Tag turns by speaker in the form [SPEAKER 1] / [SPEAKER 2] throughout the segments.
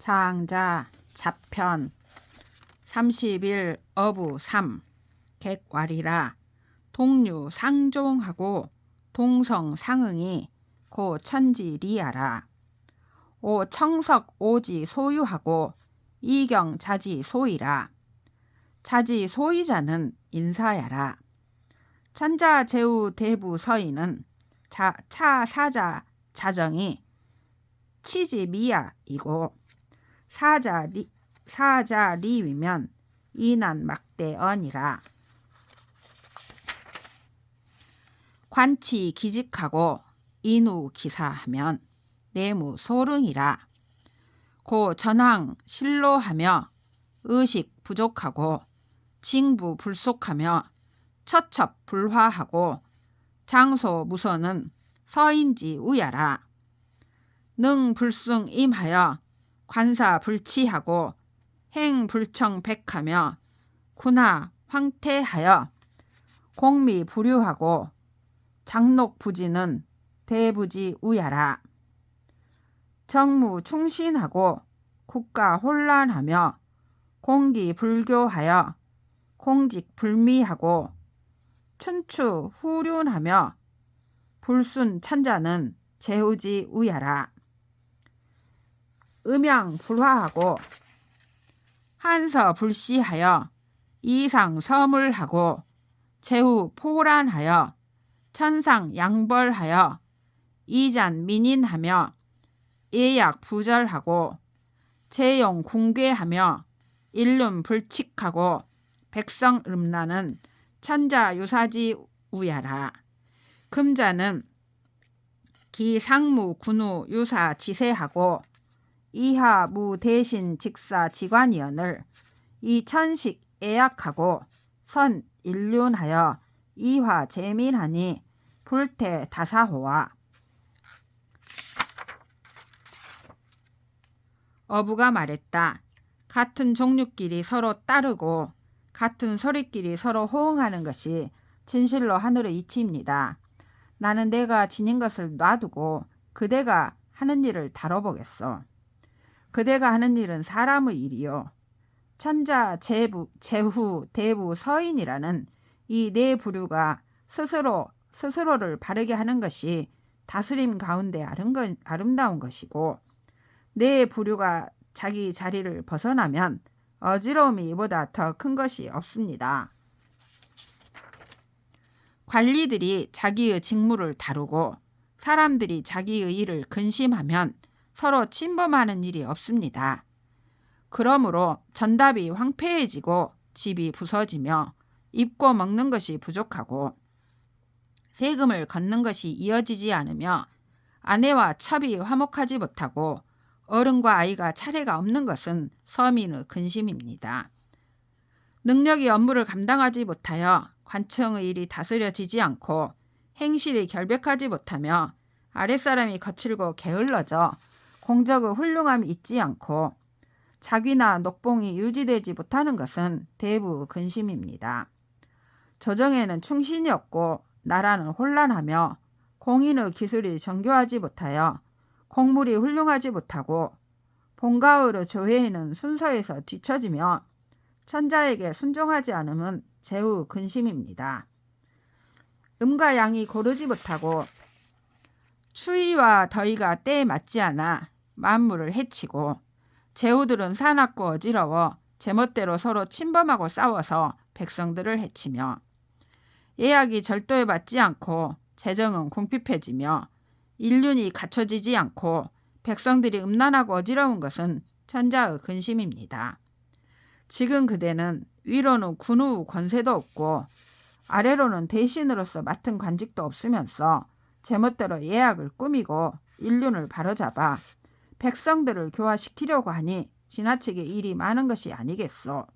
[SPEAKER 1] 장자 자편 30일 어부 3 객왈이라 동류 상종하고 동성 상응이 고 천지 리아라. 오 청석 오지 소유하고 이경 자지 소이라. 자지 소이자는 인사야라. 천자 제우 대부 서인은 자, 차 사자 자정이 치지 미야이고 사자 리 사자 리위면 이난 막대언이라. 관치 기직하고 인우 기사하면 내무 소릉이라. 고 전황 실로하며 의식 부족하고 징부 불속하며 처첩 불화하고 장소 무서는 서인지 우야라. 능 불승 임하여 관사 불치하고 행 불청 백하며 군하 황태하여 공미 부류하고 장록 부지는 대부지 우야라. 정무 충신하고 국가 혼란하며 공기 불교하여 공직 불미하고 춘추 후륜하며 불순 천자는 제우지 우야라 음양 불화하고 한서 불시하여 이상 서물하고 제후 포란하여 천상 양벌하여 이잔 민인하며 예약 부절하고 재용 궁괴하며 일름 불칙하고 백성 음란은 천자 유사지 우야라. 금자는 기상무 군우 유사 지세하고 이하 무 대신 직사 지관이언을 이천식 애약하고 선 일륜하여 이화 재민하니 불태 다사호와 어부가 말했다. 같은 종류끼리 서로 따르고 같은 소리끼리 서로 호응하는 것이 진실로 하늘의 이치입니다. 나는 내가 지닌 것을 놔두고 그대가 하는 일을 다뤄보겠소. 그대가 하는 일은 사람의 일이요. 천자, 제부, 제후, 대부, 서인이라는 이 네 부류가 스스로 스스로를 바르게 하는 것이 다스림 가운데 아름다운 것이고 네 부류가 자기 자리를 벗어나면 어지러움이 이보다 더 큰 것이 없습니다. 관리들이 자기의 직무를 다루고 사람들이 자기의 일을 근심하면 서로 침범하는 일이 없습니다. 그러므로 전답이 황폐해지고 집이 부서지며 입고 먹는 것이 부족하고 세금을 걷는 것이 이어지지 않으며 아내와 첩이 화목하지 못하고 어른과 아이가 차례가 없는 것은 서민의 근심입니다. 능력이 업무를 감당하지 못하여 관청의 일이 다스려지지 않고 행실이 결백하지 못하며 아랫사람이 거칠고 게을러져 공적의 훌륭함이 있지 않고 자귀나 녹봉이 유지되지 못하는 것은 대부 근심입니다. 조정에는 충신이 없고 나라는 혼란하며 공인의 기술이 정교하지 못하여 곡물이 훌륭하지 못하고 본가을의 조회에는 순서에서 뒤처지며 천자에게 순종하지 않음은 제우 근심입니다. 음과 양이 고르지 못하고 추위와 더위가 때에 맞지 않아 만물을 해치고 제후들은 사납고 어지러워 제멋대로 서로 침범하고 싸워서 백성들을 해치며 예약이 절도에 맞지 않고 재정은 궁핍해지며 인륜이 갖춰지지 않고 백성들이 음란하고 어지러운 것은 천자의 근심입니다. 지금 그대는 위로는 군우 권세도 없고 아래로는 대신으로서 맡은 관직도 없으면서 제멋대로 예약을 꾸미고 인륜을 바로잡아 백성들을 교화시키려고 하니 지나치게 일이 많은 것이 아니겠소.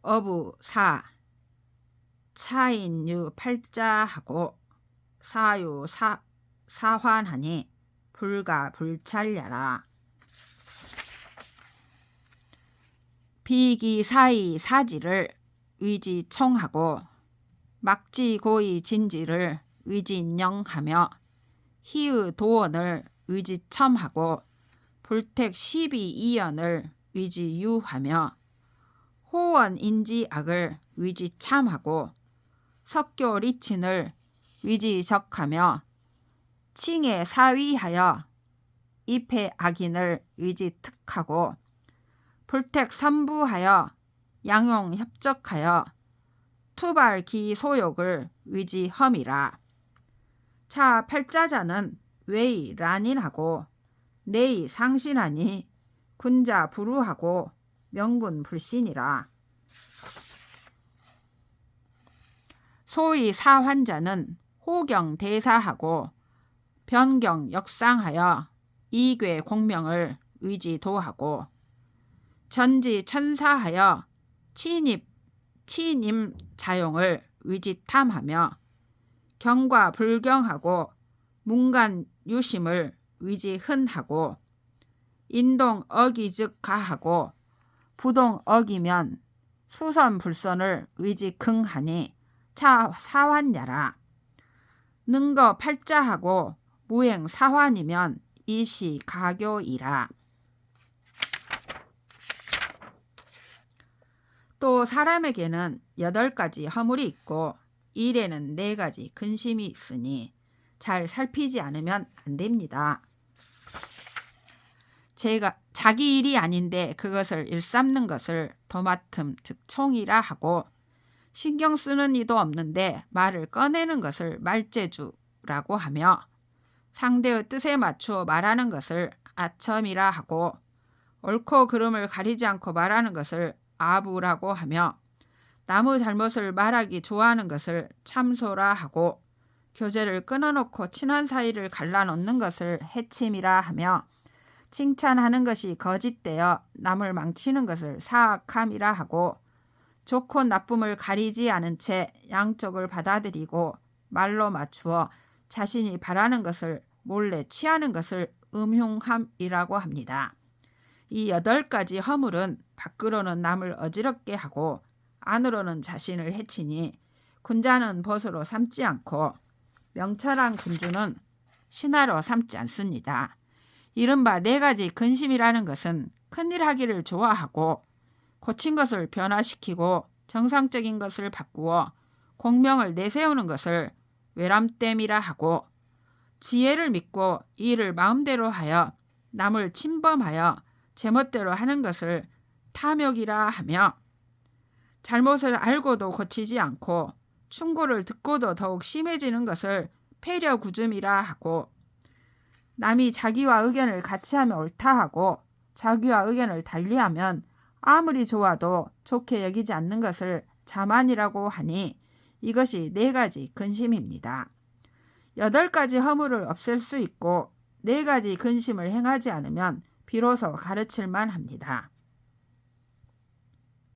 [SPEAKER 1] 어부 사 차인유 팔자하고 사유 사 사환하니 불가 불찰려라. 비기 사이 사지를 위지 총하고 막지 고이 진지를 위진영하며 희의 도원을 위지첨하고 불택 12이연을 위지유하며 호원인지악을 위지참하고 석교리친을 위지적하며 칭에 사위하여 입해 악인을 위지특하고 불택 선부하여 양용 협적하여 투발기 소욕을 위지험이라. 차 팔자자는 외이 란인하고 내이 상신하니 군자 부루하고 명군 불신이라. 소위 사환자는 호경 대사하고 변경 역상하여 이괴 공명을 위지도하고 전지 천사하여 치입 치님 자용을 위지탐하며 경과 불경하고 문간 유심을 위지흔하고 인동 어기즉 가하고 부동 어기면 수선 불선을 위지긍하니 차 사환야라. 능거 팔자하고 무행 사환이면 이시 가교이라. 또 사람에게는 여덟 가지 허물이 있고 일에는 네 가지 근심이 있으니 잘 살피지 않으면 안 됩니다. 제가 자기 일이 아닌데 그것을 일삼는 것을 도맡음 즉 총이라 하고 신경 쓰는 이도 없는데 말을 꺼내는 것을 말재주라고 하며 상대의 뜻에 맞추어 말하는 것을 아첨이라 하고 옳고 그름을 가리지 않고 말하는 것을 아부라고 하며 남의 잘못을 말하기 좋아하는 것을 참소라 하고 교제를 끊어놓고 친한 사이를 갈라놓는 것을 해침이라 하며 칭찬하는 것이 거짓되어 남을 망치는 것을 사악함이라 하고 좋고 나쁨을 가리지 않은 채 양쪽을 받아들이고 말로 맞추어 자신이 바라는 것을 몰래 취하는 것을 음흉함이라고 합니다. 이 여덟 가지 허물은 밖으로는 남을 어지럽게 하고 안으로는 자신을 해치니 군자는 벗으로 삼지 않고 명철한 군주는 신하로 삼지 않습니다. 이른바 네 가지 근심이라는 것은 큰일 하기를 좋아하고 고친 것을 변화시키고 정상적인 것을 바꾸어 공명을 내세우는 것을 외람됨이라 하고 지혜를 믿고 일을 마음대로 하여 남을 침범하여 제멋대로 하는 것을 탐욕이라 하며 잘못을 알고도 고치지 않고 충고를 듣고도 더욱 심해지는 것을 패려구줌이라 하고 남이 자기와 의견을 같이 하면 옳다 하고 자기와 의견을 달리하면 아무리 좋아도 좋게 여기지 않는 것을 자만이라고 하니 이것이 네 가지 근심입니다. 여덟 가지 허물을 없앨 수 있고 네 가지 근심을 행하지 않으면 비로소 가르칠만 합니다.